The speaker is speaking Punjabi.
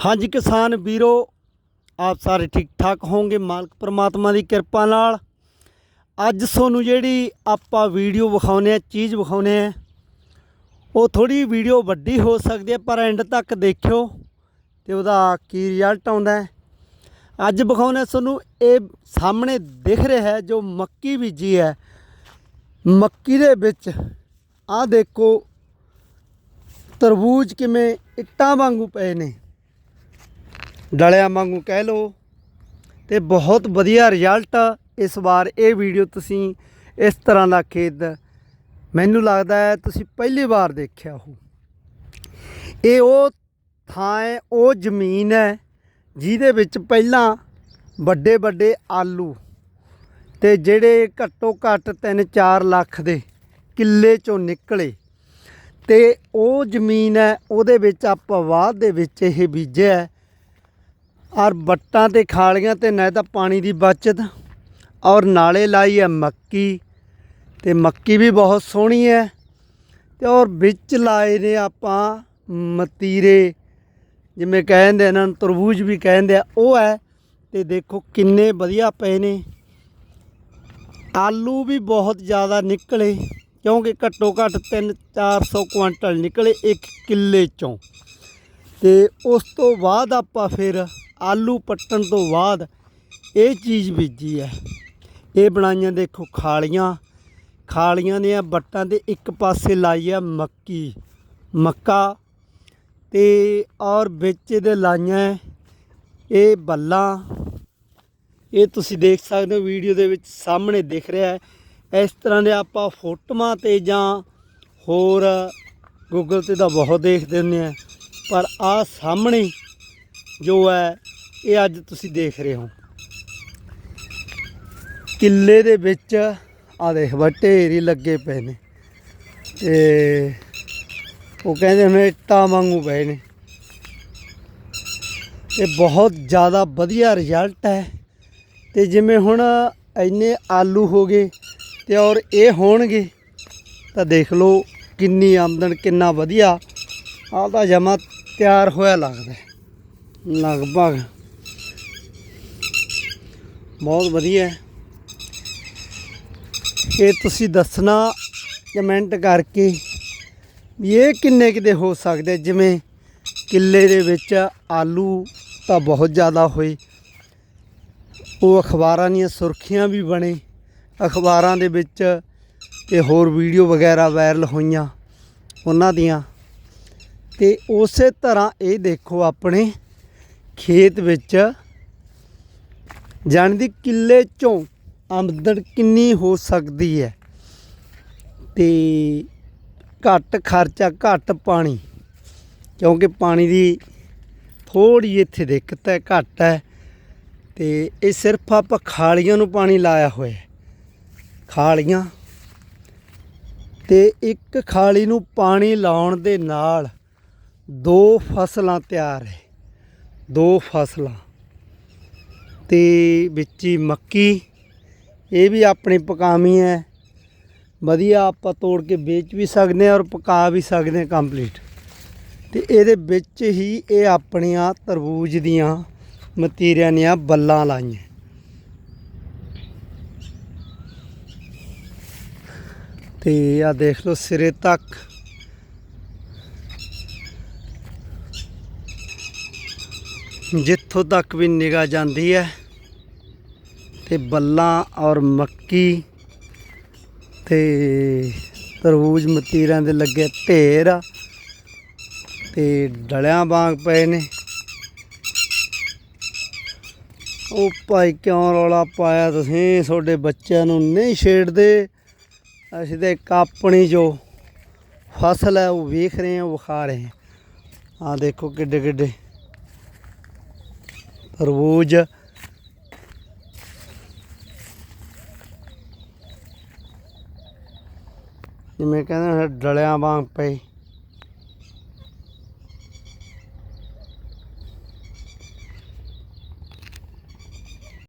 ਹਾਂਜੀ ਕਿਸਾਨ ਵੀਰੋ, ਆਪ ਸਾਰੇ ਠੀਕ ਠਾਕ ਹੋਵੋਗੇ, ਮਾਲਕ ਪ੍ਰਮਾਤਮਾ ਦੀ ਕਿਰਪਾ ਨਾਲ। ਅੱਜ ਤੁਹਾਨੂੰ ਜਿਹੜੀ ਆਪਾਂ ਵੀਡੀਓ ਵਿਖਾਉਨੇ ਆ, ਚੀਜ਼ ਵਿਖਾਉਨੇ ਆ, ਉਹ ਥੋੜੀ ਵੀਡੀਓ ਵੱਡੀ ਹੋ ਸਕਦੀ ਹੈ, ਪਰ ਐਂਡ ਤੱਕ ਦੇਖਿਓ ਤੇ ਉਹਦਾ ਕੀ ਰਿਜ਼ਲਟ ਆਉਂਦਾ ਹੈ। ਅੱਜ ਵਿਖਾਉਨੇ ਤੁਹਾਨੂੰ ਇਹ ਸਾਹਮਣੇ ਦਿਖ ਰਿਹਾ ਹੈ, ਜੋ ਮੱਕੀ ਬੀਜੀ ਹੈ। ਮੱਕੀ ਦੇ ਵਿੱਚ ਆਹ ਦੇਖੋ, ਤਰਬੂਜ ਕਿਵੇਂ ਇੱਟਾਂ ਵਾਂਗੂ ਪਏ ਨੇ। ਡਲਿਆਂ ਵਾਂਗੂ ਕਹਿ ਲਓ। ਤੇ ਬਹੁਤ ਵਧੀਆ ਰਿਜ਼ਲਟ ਇਸ ਵਾਰ ਇਹ ਵੀਡੀਓ ਤੁਸੀਂ ਇਸ ਤਰ੍ਹਾਂ ਦਾ ਖੇਤ ਮੈਨੂੰ ਲੱਗਦਾ ਹੈ ਤੁਸੀਂ ਪਹਿਲੀ ਵਾਰ ਦੇਖਿਆ ਹੋ ਇਹ ਉਹ ਥਾਂ ਹੈ, ਉਹ ਜ਼ਮੀਨ ਹੈ, ਜਿਹਦੇ ਵਿੱਚ ਪਹਿਲਾਂ ਵੱਡੇ ਵੱਡੇ ਆਲੂ ਤੇ ਜਿਹੜੇ ਘੱਟੋ ਘੱਟ 3-4 ਲੱਖ ਦੇ ਕਿੱਲੇ ਚੋਂ ਨਿਕਲੇ ਤੇ ਉਹ ਜ਼ਮੀਨ ਹੈ, ਉਹਦੇ ਵਿੱਚ ਆਪਾਂ ਬਾਅਦ ਦੇ ਵਿੱਚ ਇਹ ਬੀਜਿਆ ਔਰ ਵੱਟਾਂ ਤੇ ਖਾਲੀਆਂ ਤੇ ਨਾ ਤਾਂ ਪਾਣੀ ਦੀ ਬਚਤ ਔਰ ਨਾਲੇ ਲਾਈ ਹੈ ਮੱਕੀ ਤੇ ਮੱਕੀ ਵੀ ਬਹੁਤ ਸੋਹਣੀ ਹੈ ਤੇ ਔਰ ਵਿੱਚ ਲਾਏ ਨੇ ਆਪਾਂ ਮਤੀਰੇ, ਜਿਵੇਂ ਕਹਿੰਦੇ ਇਹਨਾਂ ਨੂੰ ਤਰਬੂਜ ਵੀ ਕਹਿੰਦੇ ਆ, ਉਹ ਹੈ ਤੇ ਦੇਖੋ ਕਿੰਨੇ ਵਧੀਆ ਪਏ ਨੇ। ਆਲੂ ਵੀ ਬਹੁਤ ਜ਼ਿਆਦਾ ਨਿਕਲੇ, ਕਿਉਂਕਿ ਘੱਟੋ ਘੱਟ 3-400 ਕੁਇੰਟਲ ਨਿਕਲੇ ਇੱਕ ਕਿੱਲੇ ਚੋਂ। ਤੇ ਉਸ ਤੋਂ ਬਾਅਦ ਆਪਾਂ ਫਿਰ ਆਲੂ ਪੱਟਣ ਤੋਂ ਬਾਅਦ ਇਹ ਚੀਜ਼ ਬੀਜੀ ਹੈ। ਇਹ ਬਣਾਈਆਂ ਦੇਖੋ ਖਾਲੀਆਂ। ਖਾਲੀਆਂ ਦੀਆਂ ਬੱਟਾਂ ਦੇ ਇੱਕ ਪਾਸੇ ਲਾਈ ਆ ਮੱਕੀ, ਮੱਕਾ ਤੇ ਔਰ ਵਿੱਚ ਇਹਦੇ ਲਾਈਆਂ ਇਹ ਬੱਲਾਂ। ਇਹ ਤੁਸੀਂ ਦੇਖ ਸਕਦੇ ਹੋ ਵੀਡੀਓ ਦੇ ਵਿੱਚ ਸਾਹਮਣੇ ਦਿਖ ਰਿਹਾ ਹੈ। ਇਸ ਤਰ੍ਹਾਂ ਦੇ ਆਪਾਂ ਫੋਟੋਆਂ ਤੇ ਜਾਂ ਹੋਰ ਗੂਗਲ ਤੇ ਤਾਂ ਬਹੁਤ ਦੇਖਦੇ ਹੁੰਦੇ ਆ ਪਰ ਆ ਸਾਹਮਣੇ ਜੋ ਹੈ ਇਹ ਅੱਜ ਤੁਸੀਂ ਦੇਖ ਰਹੇ ਹੋ। ਕਿੱਲੇ ਦੇ ਵਿੱਚ ਆ ਦੇਖ ਵਾ ਲੱਗੇ ਪਏ ਨੇ। ਤੇ ਉਹ ਕਹਿੰਦੇ ਨੇ ਇੱਟਾਂ ਵਾਂਗੂ ਪਏ ਨੇ। ਇਹ ਬਹੁਤ ਜ਼ਿਆਦਾ ਵਧੀਆ ਰਿਜ਼ਲਟ ਹੈ। ਤੇ ਜਿਵੇਂ ਹੁਣ ਇੰਨੇ ਆਲੂ ਹੋ ਗਏ ਤੇ ਔਰ ਇਹ ਹੋਣਗੇ, ਤਾਂ ਦੇਖ ਲਓ ਕਿੰਨੀ ਆਮਦਨ, ਕਿੰਨਾ ਵਧੀਆ। ਆਹ ਤਾਂ ਜਮਾ ਤਿਆਰ ਹੋਇਆ ਲੱਗਦਾ ਲਗਭਗ ਬਹੁਤ ਵਧੀਆ ਹੈ। ਇਹ ਤੁਸੀਂ ਦੱਸਣਾ ਕਮੈਂਟ ਕਰਕੇ ਵੀ ਇਹ ਕਿੰਨੇ ਕਿਤੇ ਹੋ ਸਕਦੇ? ਜਿਵੇਂ ਕਿੱਲੇ ਦੇ ਵਿੱਚ ਆਲੂ ਤਾਂ ਬਹੁਤ ਜ਼ਿਆਦਾ ਹੋਏ। ਉਹ ਅਖਬਾਰਾਂ ਦੀਆਂ ਸੁਰਖੀਆਂ ਵੀ ਬਣੇ। ਅਖਬਾਰਾਂ ਦੇ ਵਿੱਚ ਤੇ ਹੋਰ ਵੀਡੀਓ ਵਗੈਰਾ ਵਾਇਰਲ ਹੋਈਆਂ ਉਹਨਾਂ ਦੀਆਂ। ਤੇ ਉਸੇ ਤਰ੍ਹਾਂ ਇਹ ਦੇਖੋ ਆਪਣੇ ਖੇਤ ਵਿੱਚ ਜਾਣ ਦੀ ਕਿੱਲੇ ਚੋਂ ਆਮਦਨ ਕਿੰਨੀ ਹੋ ਸਕਦੀ ਹੈ। ਤੇ ਘੱਟ ਖਰਚਾ, ਘੱਟ ਪਾਣੀ, ਕਿਉਂਕਿ ਪਾਣੀ ਦੀ ਥੋੜੀ ਇੱਥੇ ਦਿੱਕਤ ਹੈ, ਘੱਟ ਹੈ। ਤੇ ਇਹ ਸਿਰਫ ਆਪਾਂ ਖਾਲੀਆਂ ਨੂੰ ਪਾਣੀ ਲਾਇਆ ਹੋਇਆ ਖਾਲੀਆਂ। ਤੇ ਇੱਕ ਖਾਲੀ ਨੂੰ ਪਾਣੀ ਲਾਉਣ ਦੇ ਨਾਲ ਦੋ ਫਸਲਾਂ ਤਿਆਰ ਹੈ। ਦੋ ਫਸਲਾਂ। ਤੇ ਵਿੱਚ ਹੀ ਮੱਕੀ, ਇਹ ਵੀ ਆਪਣੀ ਪਕਾਵੀ ਹੈ। ਵਧੀਆ ਆਪਾਂ ਤੋੜ ਕੇ ਵੇਚ ਵੀ ਸਕਦੇ ਹਾਂ ਔਰ ਪਕਾ ਵੀ ਸਕਦੇ ਹਾਂ ਕੰਪਲੀਟ ਤੇ ਇਹਦੇ ਵਿੱਚ ਹੀ ਇਹ ਆਪਣੀਆਂ ਤਰਬੂਜ ਦੀਆਂ ਮਤੀਰੀਆਂ ਦੀਆਂ ਬੱਲਾਂ ਲਾਈਆਂ। ਤੇ ਆ ਦੇਖ ਲਓ ਸਿਰੇ ਤੱਕ। ਜਿੱਥੋਂ ਤੱਕ ਵੀ ਨਿਗਾਹ ਜਾਂਦੀ ਹੈ। ਤੇ ਬੱਲਾਂ ਔਰ ਮੱਕੀ ਤੇ ਤਰਬੂਜ ਮਤੀਰਾਂ ਦੇ ਲੱਗੇ ਢੇਰ ਆ ਤੇ ਡਲਿਆਂ ਵਾਂਗ ਪਏ ਨੇ। ਉਹ ਭਾਈ ਕਿਉਂ ਰੌਲਾ ਪਾਇਆ? ਤੁਸੀਂ ਤੁਹਾਡੇ ਬੱਚਿਆਂ ਨੂੰ ਨਹੀਂ ਛੇੜਦੇ। ਅਸੀਂ ਤੇ ਇੱਕ ਆਪਣੀ ਜੋ ਫਸਲ ਹੈ, ਉਹ ਵੇਖ ਰਹੇ ਹਾਂ, ਉਹ ਵਿਖਾ ਰਹੇ ਹਾਂ। ਆ ਦੇਖੋ ਕਿੱਡੇ ਕਿੱਡੇ ਤਰਬੂਜ ਜਿਵੇਂ ਕਹਿੰਦੇ ਨੇ ਡਲਿਆਂ ਵਾਂਗ ਪਏ।